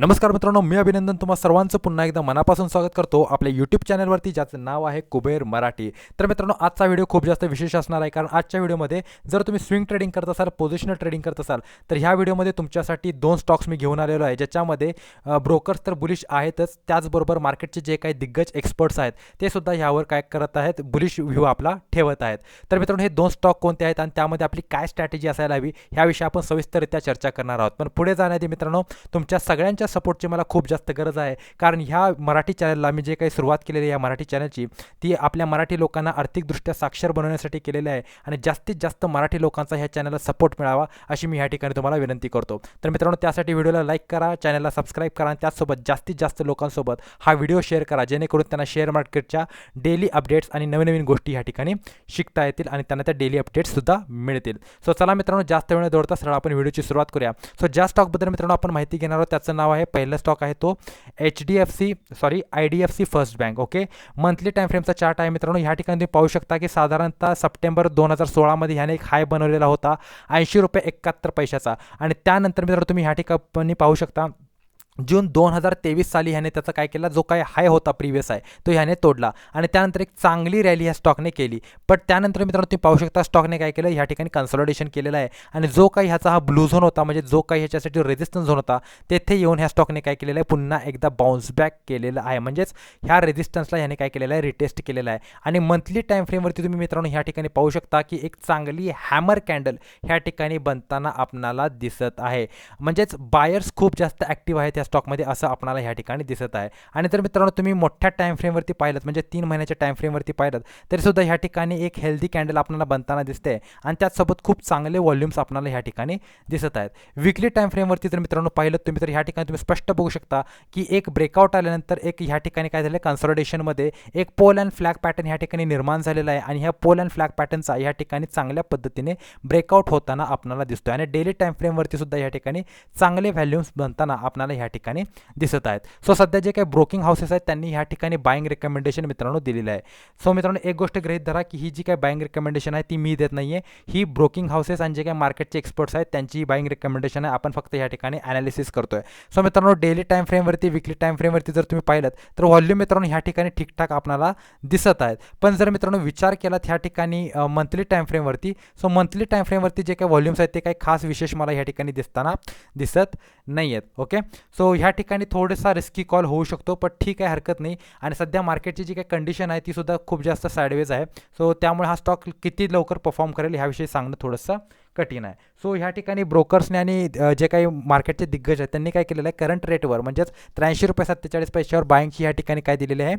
नमस्कार मित्रांनो मी अभिनंदन तुम्हा सर्वांचं. पुन्हा एकदा मनापासून स्वागत करतो आपल्या यूट्यूब चॅनलवरती ज्याचं नाव आहे कुबेर मराठी. तर मित्रांनो आजचा व्हिडिओ खूप जास्त विशेष असणार आहे कारण आजच्या व्हिडिओमध्ये जर तुम्ही स्विंग ट्रेडिंग करत असाल पोझिशनल ट्रेडिंग करत असाल तर ह्या व्हिडिओमध्ये तुमच्यासाठी दोन स्टॉक्स मी घेऊन आलेलो आहे ज्याच्यामध्ये ब्रोकर्स तर बुलिश आहेतच त्याचबरोबर मार्केटचे जे काही दिग्गज एक्सपर्ट्स आहेत ते सुद्धा ह्यावर काय करत आहेत बुलिश व्ह्यू आपला ठेवत आहेत. तर मित्रांनो हे दोन स्टॉक कोणते आहेत आणि त्यामध्ये आपली काय स्ट्रॅटेजी असायला हवी ह्याविषयी आपण सविस्तररित्या चर्चा करणार आहोत. पण पुढे जाण्याआधी मित्रांनो तुमच्या सगळ्यांच्या सपोर्टची मला खूप जास्त गरज आहे. कारण ह्या मराठी चॅनलला मी जे काही सुरुवात केलेली आहे या मराठी चॅनलची ती आपल्या मराठी लोकांना आर्थिकदृष्ट्या साक्षर बनवण्यासाठी केलेली आहे आणि जास्तीत जास्त मराठी लोकांचा ह्या चॅनलला सपोर्ट मिळावा अशी मी ह्या ठिकाणी तुम्हाला विनंती करतो. तर मित्रांनो त्यासाठी व्हिडिओला लाईक करा चॅनलला सबस्क्राईब करा आणि त्याचसोबत जास्तीत जास्त लोकांसोबत हा व्हिडिओ शेअर करा जेणेकरून त्यांना शेअर मार्केटच्या डेली अपडेट्स आणि नवीन नवीन गोष्टी ह्या ठिकाणी शिकता येतील आणि त्यांना त्या डेली अपडेट्ससुद्धा मिळतील. सो चला मित्रांनो जास्त वेळ दौडता सरळ आपण व्हिडिओची सुरुवात करूया. सो ज्या स्टॉकबद्दल मित्रांनो आपण माहिती घेणार आहोत त्याचं नाव आहे पहिलं स्टॉक आहे तो H D F C sorry I D F C first bank okay monthly time फ्रेमचा chart आहे मित्रांनो. ह्या ठिकाणी तुम्ही पाहू शकता की साधारणतः सप्टेंबर दोन हजार सोळामध्ये ह्याने एक हाय बनवलेला होता ऐंशी रुपये एकाहत्तर पैशाचा. आणि त्यानंतर मित्रांनो तुम्ही ह्या ठिकाणी पाहू शकता जून दोन हजार तेवीस साली ह्याने त्याचा काय केला? जो काय हाय होता प्रिव्हियस आहे तो ह्याने तोडला. आणि त्यानंतर एक चांगली रॅली ह्या स्टॉकने केली. पण त्यानंतर मित्रांनो तुम्ही पाहू शकता स्टॉकने काय केलं? ह्या ठिकाणी कन्सॉलिडेशन केलेलं आहे. आणि जो काही ह्याचा हा ब्लू झोन होता म्हणजे जो काही ह्याच्यासाठी रेजिस्टन्स झोन होता तेथे येऊन ह्या स्टॉकने काय केलेलं आहे? पुन्हा एकदा बाउन्स बॅक केलेलं आहे. म्हणजेच ह्या रेजिस्टन्सला ह्याने काय केलेलं आहे? रिटेस्ट केलेलं आहे. आणि मंथली टाईम फ्रेमवरती तुम्ही मित्रांनो ह्या ठिकाणी पाहू शकता की एक चांगली हॅमर कॅन्डल ह्या ठिकाणी बनताना आपणाला दिसत आहे. म्हणजेच बायर्स खूप जास्त ॲक्टिव्ह आहेत स्टॉकमध्ये असं आपणाला ह्या ठिकाणी दिसत आहे. आणि तर मित्रांनो तुम्ही मोठ्या टाईम फ्रेमवरती पाहिलं म्हणजे तीन महिन्याच्या टाईम फ्रेमवरती पाहिलं तरीसुद्धा ह्या ठिकाणी एक हेल्दी कॅन्डल आपल्याला बनताना दिसते. आणि त्याचसोबत खूप चांगले व्हॉल्यूम्स आपल्याला ह्या ठिकाणी दिसत आहेत. विकली टाईम फ्रेमवरती जर मित्रांनो पाहिलं तुम्ही तर ह्या ठिकाणी तुम्ही स्पष्ट बघू शकता की एक ब्रेकआउट आल्यानंतर एक ह्या ठिकाणी काय झालं कन्सॉलिडेशनमध्ये एक पोल अँड फ्लॅग पॅटर्न ह्या ठिकाणी निर्माण झालेला आहे. आणि ह्या पोल अँड फ्लॅग पॅटर्नचा ह्या ठिकाणी चांगल्या पद्धतीने ब्रेकआउट होताना आपल्याला दिसतोय. आणि डेली टाईम फ्रेमवरती सुद्धा ह्या ठिकाणी चांगले व्हॅल्यूम्स बनताना आपल्याला ह्या ठिकाणी दिसत आहेत. सो सध्या जे काही ब्रोकिंग हाऊसेस आहेत त्यांनी ह्या ठिकाणी बाईंग रेकमेंडेशन मित्रांनो दिलेलं आहे. सो मित्रांनो एक गोष्ट गृहीत धरा की ही जी काही बाईंग रेकमेंडेशन आहे ती मी देत नाही आहे ही ब्रोकिंग हाऊसेस आणि जे काही मार्केटचे एक्सपर्ट्स आहेत त्यांची बाईंग रेकमेंडेशन आहे. आपण फक्त या ठिकाणी ॲनालिसिस आहे सो मित्रांनो डेली टाईम फ्रेमवरती विकली टाईम फ्रेमवरती जर तुम्ही पाहिलं तर व्हॉल्यूम मित्रांनो ह्या ठिकाणी ठीकठाक आपल्याला दिसत आहेत. पण जर मित्रांनो विचार केलात ह्या ठिकाणी मंथली टाईम फ्रेमवरती सो मंथली टाईम फ्रेमवरती जे काही व्हॉल्यूम्स आहेत ते काही खास विशेष मला ह्या ठिकाणी दिसताना दिसत नाही आहेत ओके सो ह्या ठिकाणी थोडासा रिस्की कॉल होऊ शकतो पण ठीक आहे हरकत नाही. आणि सध्या मार्केटची जी काही कंडिशन आहे ती सुद्धा खूप जास्त साईडवेज आहे. सो त्यामुळे हा स्टॉक किती लवकर परफॉर्म करेल ह्याविषयी सांगणं थोडंसं कठीण आहे. सो ह्या ठिकाणी ब्रोकर्सने आणि जे काही मार्केटचे दिग्गज आहेत त्यांनी काय केलेलं आहे? करंट रेटवर म्हणजेच त्र्याऐंशी रुपये सत्तेचाळीस पैशावर बाईंगची ह्या ठिकाणी काय दिलेली आहे?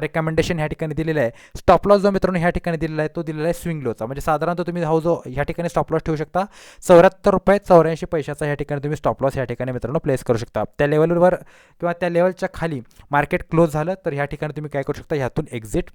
रेकमेंडेशन ह्या ठिकाणी दिलेलं आहे. स्टॉप लॉस जो मित्रांनो ह्या ठिकाणी दिलेला आहे तो दिलेला आहे स्विंग लोचा म्हणजे साधारणतः तुम्ही हा जो ह्या ठिकाणी स्टॉप लॉस ठेवू शकता चौऱ्याहत्तर रुपये चौऱ्याऐंशी पैशाचा ह्या ठिकाणी तुम्ही स्टॉप लॉस ह्या ठिकाणी मित्रांनो प्लेस करू शकता. त्या लेवलवर किंवा त्या लेवलच्या खाली मार्केट क्लोज झालं तर ह्या ठिकाणी तुम्ही काय करू शकता? ह्यातून एक्झिट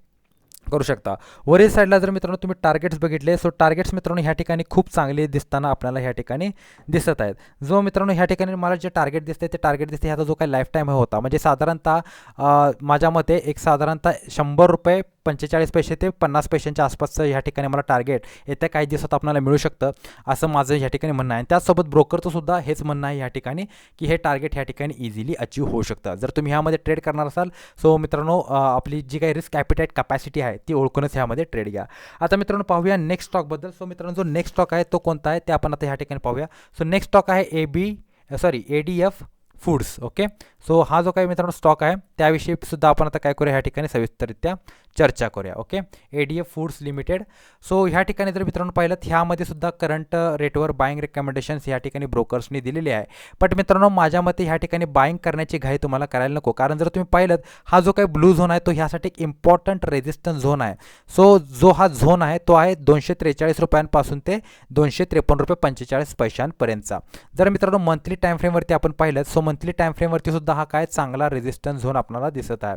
करू शकता. वरील साईडला जर मित्रांनो तुम्ही टार्गेट्स बघितले सो टार्गेट्स मित्रांनो ह्या ठिकाणी खूप चांगले दिसताना आपल्याला ह्या ठिकाणी दिसत आहेत. जो मित्रांनो ह्या ठिकाणी मला जे टार्गेट दिसते ते टार्गेट दिसते ह्याचा जो काही लाईफ टाईम होता. म्हणजे साधारणतः माझ्या मते एक साधारणतः शंभर रुपये पंचेचाळीस पैसे ते पन्नास पैशांच्या आसपासचं ह्या ठिकाणी मला टार्गेट येत्या काही दिवसात आपल्याला मिळू शकतं असं माझं ह्या ठिकाणी म्हणणं आहे. त्याचसोबत ब्रोकरचं सुद्धा हेच म्हणणं आहे ह्या ठिकाणी की हे टार्गेट ह्या ठिकाणी इझिली अचीव होऊ शकतं. जर तुम्ही ह्यामध्ये ट्रेड करणार असाल सो मित्रांनो आपली जी काही रिस्क कॅपिटाईट कॅपॅसिटी आहे ती ओळखूनच ह्यामध्ये ट्रेड घ्या. आता मित्रांनो पाहूया नेक्स्ट स्टॉकबद्दल सो मित्रांनो जो नेक्स्ट स्टॉक आहे तो कोणता आहे ते आपण आता ह्या ठिकाणी पाहूया. सो नेक्स्ट स्टॉक आहे A B sorry A D F foods okay so हा जो काही मित्रांनो स्टॉक आहे त्याविषयी सुद्धा आपण आता काय करूया ह्या ठिकाणी सविस्तररित्या. चर्चा करूया okay A D F foods limited so ह्या ठिकाणी जर मित्रांनो पाहिलं ह्यामध्ये सुद्धा करंट रेटवर बाईंग रेकमेंडेशन्स ह्या ठिकाणी ब्रोकर्सनी दिलेली आहे. बट मित्रांनो माझ्या मते ह्या ठिकाणी बाईंग करण्याची घाई तुम्हाला करायला नको. कारण जर तुम्ही पाहिलं हा जो काही ब्लू झोन आहे तो ह्यासाठी एक इम्पॉर्टंट रेजिस्टन्स झोन आहे. सो जो हा झोन आहे तो आहे दोनशे त्रेचाळीस रुपयांपासून ते दोनशे त्रेपन्न रुपये पंचेचाळीस पैशांपर्यंतचा. जर मित्रांनो मंथली टाईम फ्रेमवरती आपण पाहिलं सो मंथली टाईमफ्रेमवरती सुद्धा हा काय चांगला रेजिस्टन्स झोन आपल्याला दिसत आहे.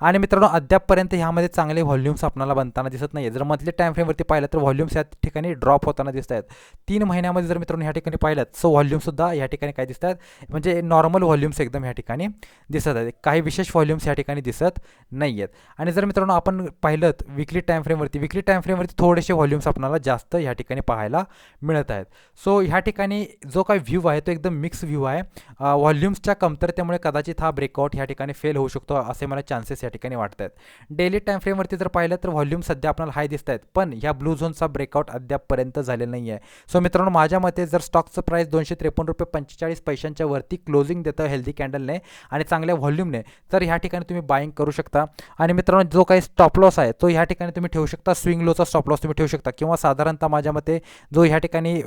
आणि मित्रांनो अद्यापपर्यंत ह्यामध्ये चांगले व्हॉल्यूम्स आपल्याला बनताना दिसत नाही जर मधले टाईम फ्रेमवरती पाहिलं तर व्हॉल्यूम्स या ठिकाणी ड्रॉप होताना दिसत आहेत. तीन महिन्यामध्ये जर मित्रांनो ह्या ठिकाणी पाहिलं सो व्हॉल्यूमसुद्धा या ठिकाणी काय दिसत आहेत? म्हणजे नॉर्मल व्हॉल्यूम्स एकदम ह्या ठिकाणी दिसत आहेत. काही विशेष व्हॉल्यूम्स या ठिकाणी दिसत नाही आहेत आणि जर मित्रांनो आपण पाहिलं विकली टाईम फ्रेमवरती विकली टाईम फ्रेमवरती थोडेसे व्हॉल्यूम्स आपल्याला जास्त ह्या ठिकाणी पाहायला मिळत आहेत. सो ह्या ठिकाणी जो काही व्ह्यू आहे तो एकदम मिक्स व्ह्यू आहे. व्हॉल्यूम्सच्या कमतरतेमुळे कदाचित हा ब्रेकआउट ह्या ठिकाणी फेल होऊ शकतो असे मला चान्सेस या ठिकाणी वाटत आहेत. डेली टाईम फ्रेमवरती जर पाहिलं तर व्हॉल्यूम सध्या आपल्याला हाय दिसत आहेत पण ह्या ब्लू झोनचा ब्रेकआउट अद्यापपर्यंत झालेला नाही आहे सो मित्रांनो माझ्या मते जर स्टॉकचं प्राईस दोनशे त्रेपन्न रुपये पंचेचाळीस पैशांच्या वरती क्लोजिंग देतं हेल्दी कॅन्डलने आणि चांगल्या व्हॉल्यूमने तर ह्या ठिकाणी तुम्ही बाईंग करू शकता. आणि मित्रांनो जो काही स्टॉप लॉस आहे तो ह्या ठिकाणी तुम्ही ठेवू शकता. स्विंग लोचा स्टॉप लॉस तुम्ही ठेवू शकता. किंवा साधारणतः माझ्या मते जो ह्या ठिकाणी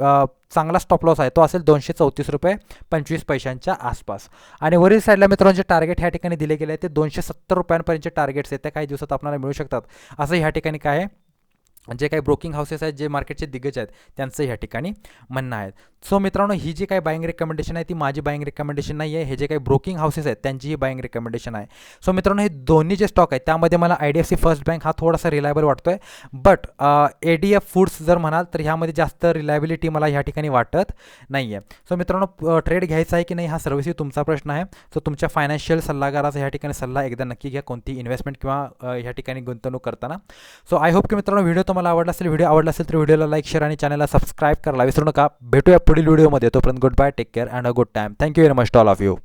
चांगला स्टॉप लॉस आहे तो असेल दोनशे चौतीस रुपये पंचवीस पैशांच्या आसपास. आणि वरील साईडला मित्रांनो जे टार्गेट ह्या ठिकाणी दिले गेले आहे ते दोनशे सत्तर रुपयांपर्यंतचे टार्गेट्स आहेत. त्या काही दिवसात आपल्याला मिळू शकतात. असं ह्या ठिकाणी काय आहे? जे काही ब्रोकिंग हाऊसेस आहेत जे मार्केटचे दिग्गज आहेत त्यांचं ह्या ठिकाणी म्हणणं आहे. सो मित्रांनो ही जी काही बाईंग रेकमेंडेशन आहे ती माझी बाईंग रेकमेंडेशन नाही आहे. हे जे काही ब्रोकिंग हाऊसेस आहेत त्यांची ही बाईंग रिकमेंडेशन आहे. सो मित्रांनो हे दोन्ही जे स्टॉक आहेत त्यामध्ये मला I D F C first bank हा थोडासा रिलायबल वाटतो आहे but A D F foods जर म्हणाल तर ह्यामध्ये जास्त रिलायबिलिटी मला ह्या ठिकाणी वाटत नाही आहे सो मित्रांनो ट्रेड घ्यायचा आहे की नाही हा सर्विसही तुमचा प्रश्न आहे. सो तुमच्या फायनान्शियल सल्लागाराचा ह्या ठिकाणी सल्ला एकदा नक्की घ्या. कोणती इन्व्हेस्टमेंट किंवा ह्या ठिकाणी गुंतवणूक करताना. सो आय होप की मित्रांनो व्हिडिओ तुम्हाला आवडला असेल व्हिडिओ आवडला असेल तर व्हिडिओला लाईक शेअर आणि चॅनलला सबस्क्राईब करायला विसरू नका. भेटूया पुढील व्हिडिओमध्ये तोपर्यंत good bye take care and a good time thank you very much all of you